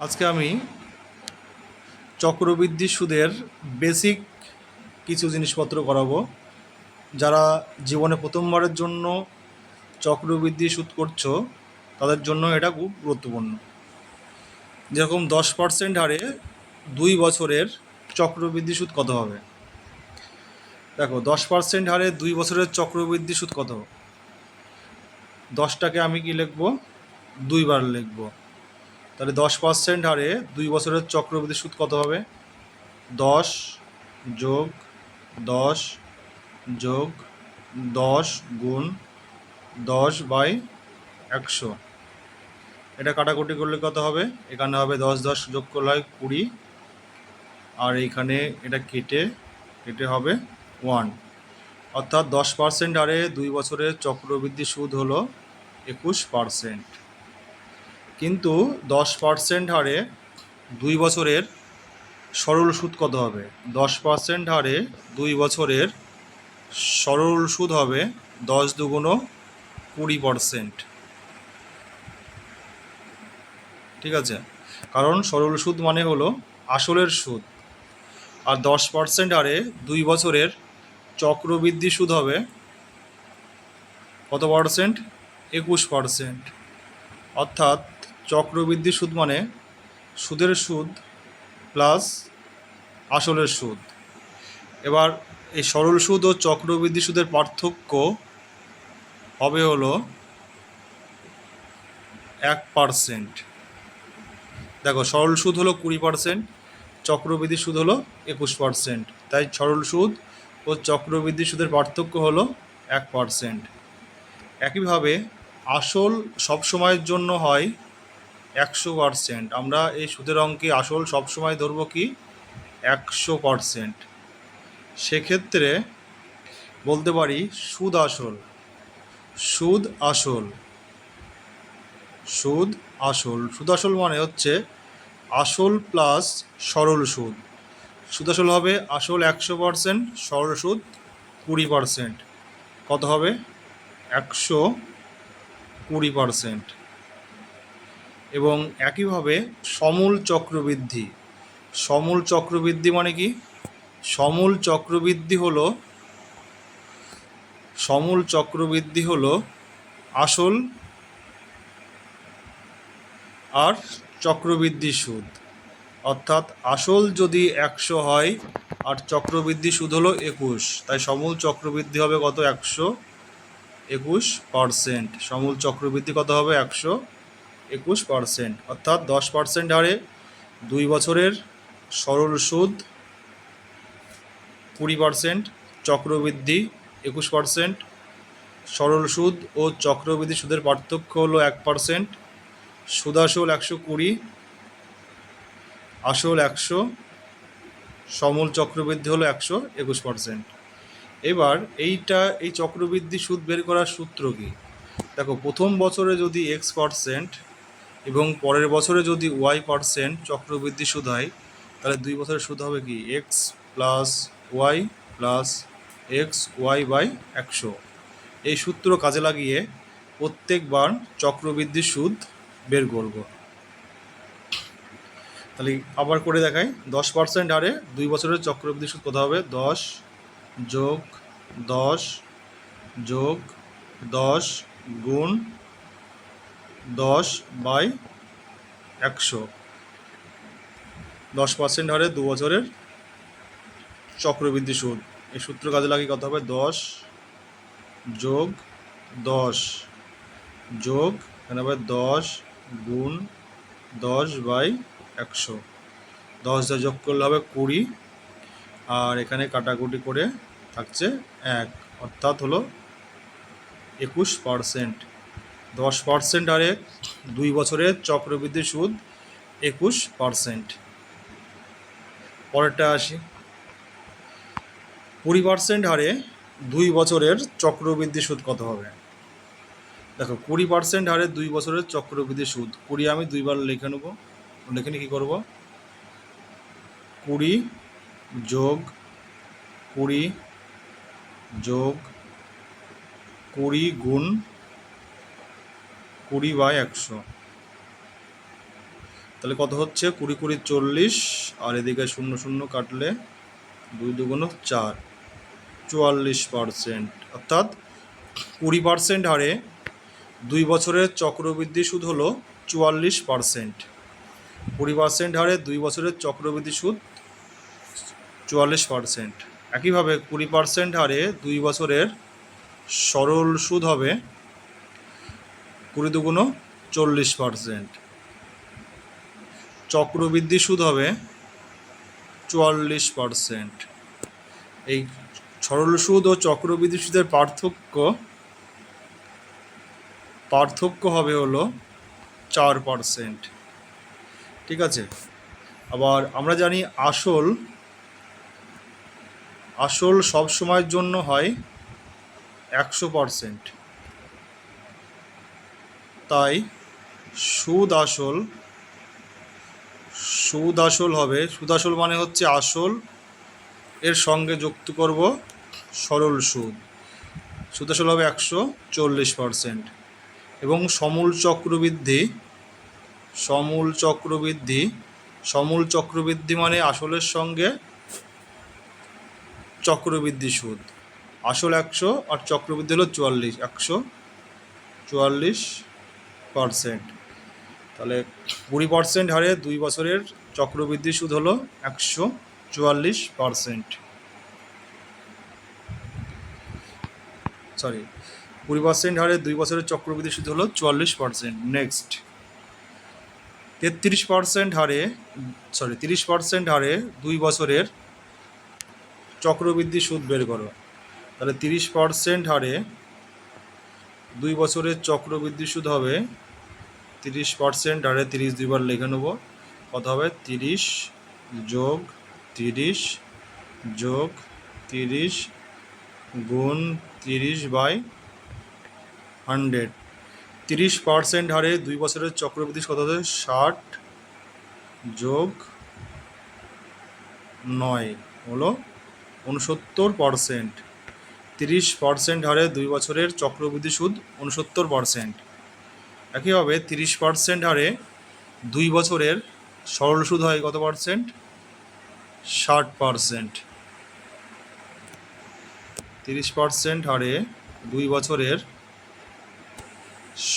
আজকে আমি চক্রবৃদ্ধি সুদের বেসিক কিছু জিনিসপত্র করাবো। যারা জীবনে প্রথমবারের জন্য চক্রবৃদ্ধি সুদ করছ, তাদের জন্য এটা খুব গুরুত্বপূর্ণ। যেরকম দশ পার্সেন্ট হারে দুই বছরের চক্রবৃদ্ধি সুদ কত হবে? দেখো, দশ পার্সেন্ট হারে দুই বছরের চক্রবৃদ্ধি সুদ কত? দশটাকে আমি কি লিখব? দুইবার লিখব। তাহলে দশ পার্সেন্ট হারে দুই বছরের চক্রবৃদ্ধি সুদ কত হবে? দশ যোগ দশ যোগ দশ গুণ দশ বাই একশো। এটা কাটাকুটি করলে কত হবে? এখানে হবে দশ দশ যোগ করলে হয় কুড়ি। আর এইখানে এটা কেটে কেটে হবে ওয়ান। অর্থাৎ দশ পার্সেন্ট হারে দুই বছরের চক্রবৃদ্ধি সুদ হলো একুশ পার্সেন্ট কিন্তু দশ পার্সেন্ট হারে দুই বছরের সরল সুদ কত হবে? দশ পার্সেন্ট হারে দুই বছরের সরল সুদ হবে দশ দুগুণো কুড়ি পার্সেন্ট ঠিক আছে? কারণ সরল সুদ মানে হলো আসলের সুদ। আর দশ পার্সেন্ট হারে দুই বছরের চক্রবৃদ্ধি সুদ হবে কত পার্সেন্ট একুশ পার্সেন্ট অর্থাৎ চক্রবৃদ্ধি সুদ মানে সুদের সুদ প্লাস আসলের সুদ। এবার এই সরল সুদ ও চক্রবৃদ্ধি সুদের পার্থক্য হবে হলো এক পার্সেন্ট দেখো সরল সুদ হলো কুড়ি পার্সেন্ট চক্রবৃদ্ধি সুদ হলো একুশ পার্সেন্ট তাই সরল সুদ ও চক্রবৃদ্ধি সুদের পার্থক্য হলো এক পার্সেন্ট একইভাবে আসল সব সময়ের জন্য হয় একশো পারসেন্ট। আমরা এই সুদের অঙ্কে আসল সব সময় ধরবো কি? একশো পারসেন্ট। সেক্ষেত্রে বলতে পারি সুদ আসল। সুদ আসল। সুদ আসল। সুদ আসল মানে হচ্ছে আসল প্লাস সরল সুদ। সুদ আসল হবে আসল একশো পারসেন্ট, সরল সুদ কুড়ি পারসেন্ট। কত হবে? একশো কুড়ি পারসেন্ট। এবং একইভাবে সমূল চক্রবৃদ্ধি। সমূল চক্রবৃদ্ধি মানে কি? সমূল চক্রবৃদ্ধি হল, সমূল চক্রবৃদ্ধি হল আসল আর চক্রবৃদ্ধি সুদ। অর্থাৎ আসল যদি একশো হয়, আর চক্রবৃদ্ধি সুদ হলো একুশ। তাই সমূল চক্রবৃদ্ধি হবে কত? একশো একুশ পারসেন্ট। সমূল চক্রবৃদ্ধি কত হবে? একশো একুশ পারসেন্ট অর্থাৎ দশ পার্সেন্ট হারে দুই বছরের সরল সুদ কুড়ি পার্সেন্ট চক্রবৃদ্ধি একুশ পার্সেন্ট সরল সুদ ও চক্রবৃদ্ধি সুদের পার্থক্য হলো এক পার্সেন্ট সুদ আসল একশো কুড়ি, আসল একশো, সমূল চক্রবৃদ্ধি হলো একশো একুশ পার্সেন্ট এবার এইটা, এই চক্রবৃদ্ধি সুদ বের করার সূত্র কি? দেখো, প্রথম বছরে যদি এক্স পার্সেন্ট এবং পরের বছরে যদি ওয়াই পার্সেন্ট চক্রবৃদ্ধি সুদ হয়, তাহলে দুই বছরের সুদ হবে কি? X plus y plus x y by একশো। এই সূত্র কাজে লাগিয়ে প্রত্যেকবার চক্রবৃদ্ধি সুদ বের করব। তাহলে আবার করে দেখাই। দশ পার্সেন্ট হারে দুই বছরের চক্রবৃদ্ধি সুদ কত হবে? দশ যোগ দশ যোগ দশ গুণ দশ বাই একশো। দশ পার্সেন্ট হারে দু বছরের চক্রবৃদ্ধি সুদ। এই সূত্র কাজে লাগিয়ে কত হবে দশ যোগ দশ। যোগ এখানে হবে দশ গুণ দশ বাই একশো। দশ যা যোগ করলে হবে কুড়ি। আর এখানে কাটাকুটি করে থাকছে এক। অর্থাৎ হলো একুশ পার্সেন্ট দশ পার্সেন্ট হারে দুই বছরের চক্রবৃদ্ধি সুদ একুশ পার্সেন্ট পরেরটা আসি। কুড়ি পার্সেন্ট হারে দুই বছরের চক্রবৃদ্ধি সুদ কত হবে? দেখো, কুড়ি পার্সেন্ট হারে দুই বছরের চক্রবৃদ্ধি সুদ। কুড়ি আমি দুইবার লিখে নেব। লিখে নিয়ে কী করব? কুড়ি যোগ কুড়ি যোগ কুড়ি গুণ কুড়ি বাই একশো। তাহলে কত হচ্ছে? কুড়ি কুড়ি, চল্লিশ, আর এদিকে শূন্য শূন্য কাটলে দুই দুগুণ চার। চুয়াল্লিশ পারসেন্ট। অর্থাৎ কুড়ি পার্সেন্ট হারে দুই বছরের চক্রবৃদ্ধি সুদ হলো চুয়াল্লিশ পার্সেন্ট। কুড়ি পার্সেন্ট হারে দুই বছরের চক্রবৃদ্ধি সুদ চুয়াল্লিশ পার্সেন্ট। একইভাবে কুড়ি পার্সেন্ট হারে দুই বছরের সরল সুদ হবে কুড়ি দুগুণ চল্লিশ পার্সেন্ট। চক্রবৃদ্ধি সুদ হবে চুয়াল্লিশ পার্সেন্ট। এই সরল সুদ ও চক্রবৃদ্ধি সুদের পার্থক্য পার্থক্য হবে হলো চার পার্সেন্ট। ঠিক আছে? আবার আমরা জানি আসল আসল সব সময়ের জন্য হয় একশো পার্সেন্ট। তাই সুদ আসল সুদ আসল হবে সুদ আসল মানে হচ্ছে আসল, এর সঙ্গে যুক্ত করব সরল সুদ। সুদ আসল হবে একশো চল্লিশ পার্সেন্ট। এবং সমূল চক্রবৃদ্ধি সমূল চক্রবৃদ্ধি সমূল চক্রবৃদ্ধি মানে আসলের সঙ্গে চক্রবৃদ্ধি সুদ। আসল একশো আর চক্রবৃদ্ধি হলো চুয়াল্লিশ, একশো চুয়াল্লিশ পারসেন্ট তাহলে কুড়ি পার্সেন্ট হারে দুই বছরের চক্রবৃদ্ধি সুদ হলো একশো চুয়াল্লিশ পারসেন্ট সরি কুড়ি পার্সেন্ট হারে দুই বছরের চক্রবৃদ্ধি সুদ হলো চুয়াল্লিশ পার্সেন্ট নেক্সট তেত্রিশ পার্সেন্ট হারে সরি তিরিশ পার্সেন্ট হারে দুই বছরের চক্রবৃদ্ধি সুদ বের করো। তাহলে তিরিশ পার্সেন্ট হারে দুই বছরের চক্রবৃদ্ধি সুদ হবে তিরিশ পার্সেন্ট হারে তিরিশ দুইবার লিখে নেব। কত হবে? তিরিশ যোগ তিরিশ যোগ তিরিশ গুণ তিরিশ বাই হান্ড্রেড। তিরিশ পার্সেন্ট হারে দুই বছরের চক্রবৃদ্ধি কত হবে? ষাট যোগ নয়, হলো উনসত্তর পার্সেন্ট। তিরিশ পার্সেন্ট হারে দুই বছরের চক্রবৃদ্ধি সুদ উনসত্তর পার্সেন্ট। একইভাবে তিরিশ পার্সেন্ট হারে দুই বছরের সরল সুদ হয় কত পার্সেন্ট? ষাট পার্সেন্ট। তিরিশ পার্সেন্ট হারে দুই বছরের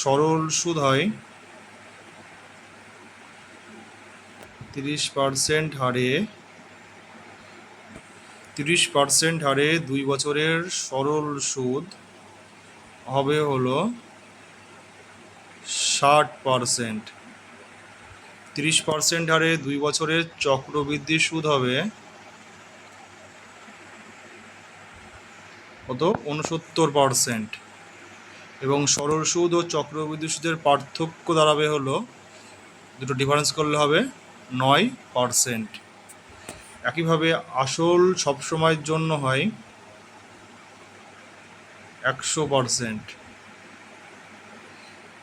সরল সুদ হয় তিরিশ পার্সেন্ট হারে তিরিশ পার্সেন্ট হারে দুই বছরের সরল সুদ হবে হলো ষাট পার্সেন্ট তিরিশ পার্সেন্ট হারে দুই বছরের চক্রবৃদ্ধি সুদ হবে কত? উনসত্তর পার্সেন্ট এবং সরল সুদ ও চক্রবৃদ্ধি সুদের পার্থক্য দাঁড়াবে হলো, দুটো ডিফারেন্স করলে হবে নয় পার্সেন্ট একইভাবে আসল সবসময়ের জন্য হয় একশো পার্সেন্ট।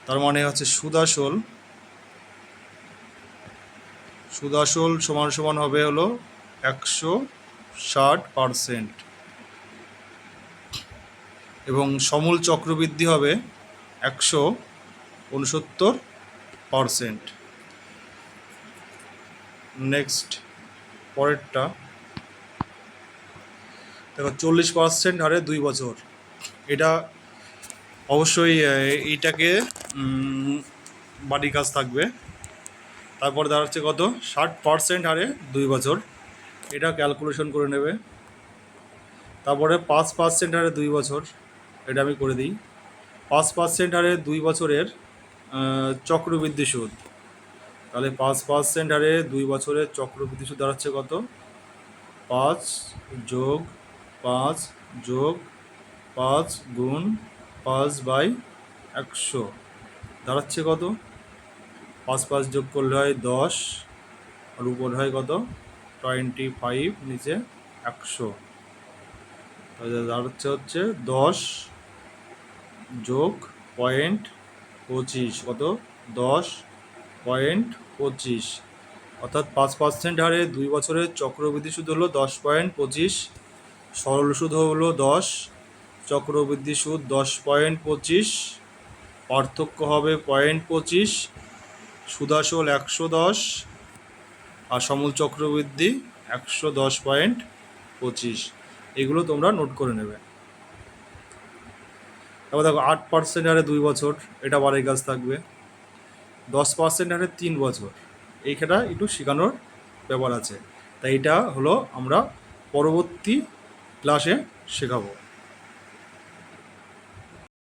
তার মানে হচ্ছে সুদাসল সুদাসল সমান সমান হবে হলো একশো ষাট পার্সেন্ট। এবং সমূল চক্রবৃদ্ধি হবে একশো উনসত্তর পারসেন্ট। নেক্সট। পরেরটা। দেখো, চল্লিশ পার্সেন্ট হারে দুই বছর। এটা অবশ্যই এইটাকে বাড়ির কাজ থাকবে। তারপর দাঁড়াচ্ছে কত? ষাট পার্সেন্ট হারে দুই বছর। এটা ক্যালকুলেশন করে নেবে। তারপরে পাঁচ পার্সেন্ট হারে দুই বছর। এটা আমি করে দিই। পাঁচ পার্সেন্ট হারে দুই বছরের চক্রবৃদ্ধি সুদ। তাহলে পাঁচ পার্সেন্ট হারে দুই বছরের চক্রবৃদ্ধি সুদ দাঁড়াচ্ছে কত? পাঁচ যোগ পাঁচ যোগ পাঁচ গুণ পাঁচ বাই একশো। দাঁড়াচ্ছে কত? পাঁচ পাঁচ যোগ করলে হয় দশ, আর উপর হয় কত? টোয়েন্টি ফাইভ নিচে একশো। দাঁড়াচ্ছে হচ্ছে দশ যোগ পয়েন্ট পঁচিশ। কত? দশ পয়েন্ট পঁচিশ। অর্থাৎ পাঁচ পার্সেন্ট হারে দুই বছরের চক্রবৃদ্ধি সুদ হলো দশ পয়েন্ট পঁচিশ। সরল সুদ হলো দশ। চক্রবৃদ্ধি সুদ দশ পয়েন্ট পঁচিশ। পার্থক্য হবে পয়েন্ট পঁচিশ। সুদাসল একশো দশ। আর সমল চক্রবৃদ্ধি একশো দশ পয়েন্ট পঁচিশ। এগুলো তোমরা নোট করে নেবে। এবার দেখো আট পার্সেন্ট হারে দুই বছর, এটা বারের কাজ থাকবে। দশ পার্সেন্ট হারে তিন বছর। এইখানটা একটু শেখানোর ব্যাপার আছে। তাই এটা হলো আমরা পরবর্তী ক্লাসে শেখাবো।